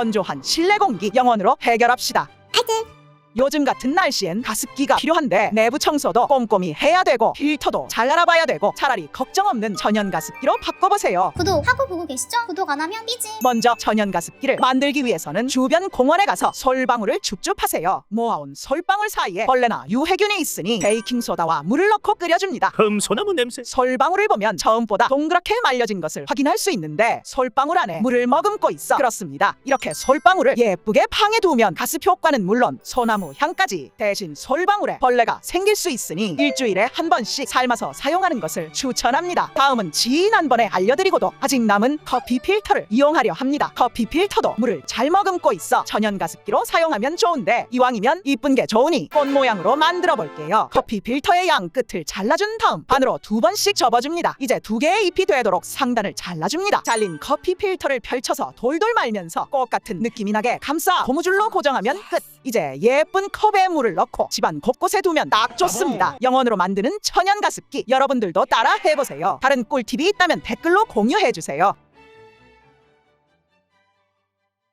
건조한 실내 공기 영원으로 해결합시다. 요즘 같은 날씨엔 가습기가 필요한데 내부 청소도 꼼꼼히 해야 되고 필터도 잘 알아봐야 되고 차라리 걱정 없는 천연 가습기로 바꿔보세요. 구독하고 보고 계시죠? 구독 안 하면 삐지. 먼저 천연 가습기를 만들기 위해서는 주변 공원에 가서 솔방울을 줍줍하세요. 모아온 솔방울 사이에 벌레나 유해균이 있으니 베이킹 소다와 물을 넣고 끓여줍니다. 흠소나무 냄새 솔방울을 보면 처음보다 동그랗게 말려진 것을 확인할 수 있는데 솔방울 안에 물을 머금고 있어 그렇습니다. 이렇게 솔방울을 예쁘게 팡해 두면 가습 효과는 물론 소나무 향까지 대신 솔방울에 벌레가 생길 수 있으니 일주일에 한 번씩 삶아서 사용하는 것을 추천합니다. 다음은 지인 한 번에 알려드리고도 아직 남은 커피 필터를 이용하려 합니다. 커피 필터도 물을 잘 머금고 있어 천연 가습기로 사용하면 좋은데 이왕이면 이쁜 게 좋으니 꽃 모양으로 만들어 볼게요. 커피 필터의 양 끝을 잘라준 다음 반으로 두 번씩 접어줍니다. 이제 두 개의 잎이 되도록 상단을 잘라줍니다. 잘린 커피 필터를 펼쳐서 돌돌 말면서 꽃 같은 느낌이 나게 감싸 고무줄로 고정하면 끝. 이제 예쁜 컵에 물을 넣고 집안 곳곳에 두면 딱 좋습니다. 영원으로 만드는 천연 가습기 여러분들도 따라 해보세요. 다른 꿀팁이 있다면 댓글로 공유해 주세요.